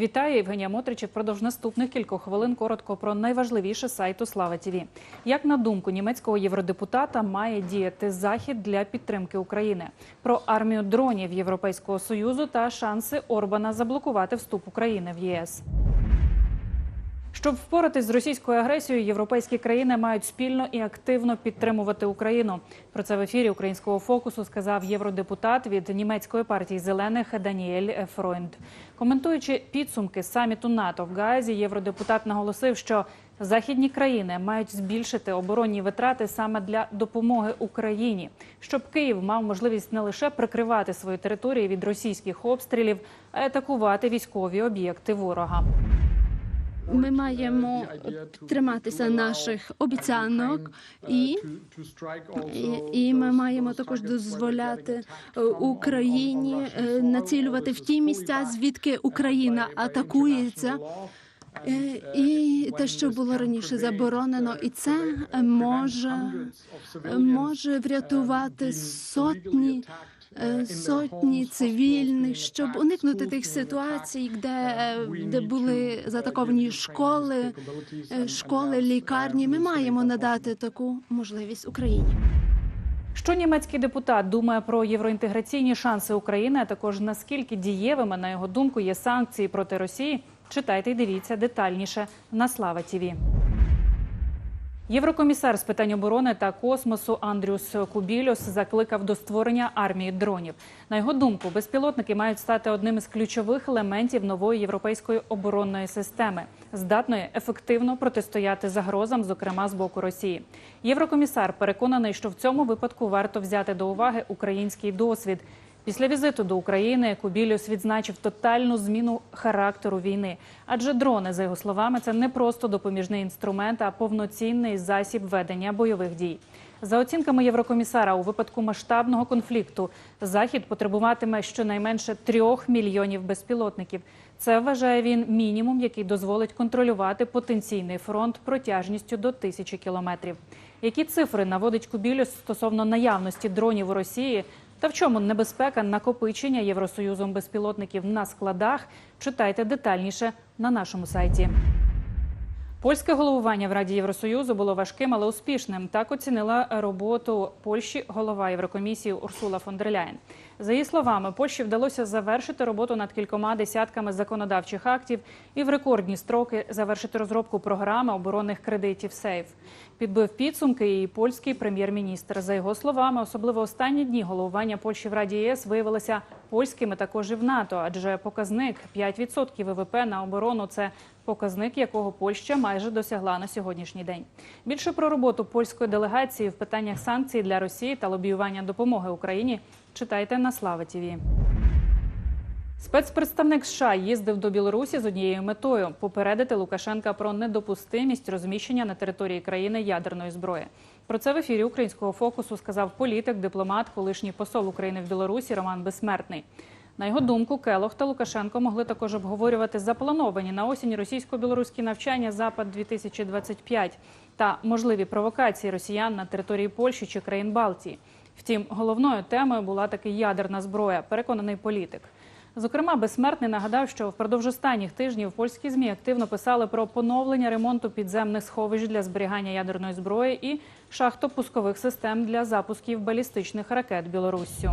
Вітаю, Євгенія Мотрич. Впродовж наступних кількох хвилин коротко про найважливіше сайту Слава ТІВІ. Як на думку німецького євродепутата має діяти захід для підтримки України про армію дронів Європейського союзу та шанси Орбана заблокувати вступ України в ЄС. Щоб впоратись з російською агресією, європейські країни мають спільно і активно підтримувати Україну. Про це в ефірі українського фокусу сказав євродепутат від німецької партії зелених Даніель Фройнд. Коментуючи підсумки саміту НАТО в Гаазі, євродепутат наголосив, що західні країни мають збільшити оборонні витрати саме для допомоги Україні, щоб Київ мав можливість не лише прикривати свої території від російських обстрілів, а атакувати військові об'єкти ворога. Ми маємо триматися наших обіцянок і, і, ми маємо також дозволяти Україні е, націлювати в ті місця, звідки Україна атакується. Е, І те, що було раніше заборонено, і це може, може врятувати сотні сотні цивільних, щоб уникнути тих ситуацій, де, е, де були заатаковані школи, е, школи, лікарні. Ми маємо надати таку можливість Україні. Що німецький депутат думає про євроінтеграційні шанси України, а також наскільки дієвими, на його думку, є санкції проти Росії? Читайте і дивіться детальніше на Слава ТІВІ. Єврокомісар з питань оборони та космосу Андрюс Кубільос закликав до створення армії дронів. На його думку, безпілотники мають стати одним із ключових елементів нової європейської оборонної системи, здатної ефективно протистояти загрозам, зокрема з боку Росії. Єврокомісар переконаний, що в цьому випадку варто взяти до уваги український досвід. Після візиту до України Кубілюс відзначив тотальну зміну характеру війни, адже дрони, за його словами, це не просто допоміжний інструмент, а повноцінний засіб ведення бойових дій. За оцінками Єврокомісара, у випадку масштабного конфлікту захід потребуватиме щонайменше трьох мільйонів безпілотників. Це вважає він мінімум, який дозволить контролювати потенційний фронт протяжністю до тисячі кілометрів. Які цифри наводить Кубілюс стосовно наявності дронів у Росії? Та в чому небезпека накопичення Євросоюзом безпілотників на складах? Читайте детальніше на нашому сайті. Польське головування в Раді Євросоюзу було важким, але успішним. Так оцінила роботу Польщі голова Єврокомісії Урсула фон дер Ляєн. За її словами, Польщі вдалося завершити роботу над кількома десятками законодавчих актів і в рекордні строки завершити розробку програми оборонних кредитів «Сейф». Підбив підсумки і польський прем'єр-міністр. За його словами, особливо останні дні головування Польщі в Раді ЄС виявилися польськими також і в НАТО, адже показник 5% ВВП на оборону це показник, якого Польща майже досягла на сьогоднішній день. Більше про роботу польської делегації в питаннях санкцій для Росії та лобіювання допомоги Україні читайте на Слава ТІВІ. Спецпредставник США їздив до Білорусі з однією метою попередити Лукашенка про недопустимість розміщення на території країни ядерної зброї. Про це в ефірі українського фокусу сказав політик, дипломат, колишній посол України в Білорусі Роман Безсмертний. На його думку, Келох та Лукашенко могли також обговорювати заплановані на осінь російсько-білоруські навчання Запад 2025 та можливі провокації росіян на території Польщі чи країн Балтії. Втім, головною темою була таки ядерна зброя, переконаний політик. Зокрема, безсмертний нагадав, що впродовж останніх тижнів польські змі активно писали про поновлення ремонту підземних сховищ для зберігання ядерної зброї і шахтопускових систем для запусків балістичних ракет Білоруссю.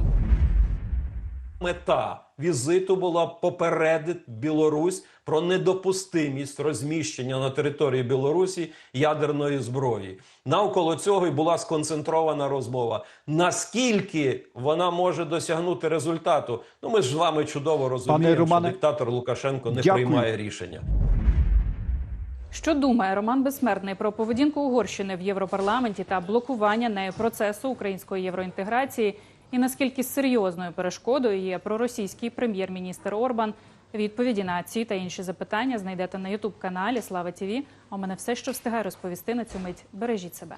Мета візиту була попередити Білорусь про недопустимість розміщення на території Білорусі ядерної зброї. Навколо цього і була сконцентрована розмова. Наскільки вона може досягнути результату? Ну ми ж з вами чудово розуміємо, Романе, що диктатор Лукашенко не дякую. приймає рішення. Що думає Роман Безсмертний про поведінку Угорщини в Європарламенті та блокування нею процесу української євроінтеграції? І наскільки серйозною перешкодою є проросійський прем'єр-міністр Орбан? Відповіді на ці та інші запитання знайдете на Ютуб каналі Слава Тіві. У мене все, що встигаю розповісти на цю мить. Бережіть себе.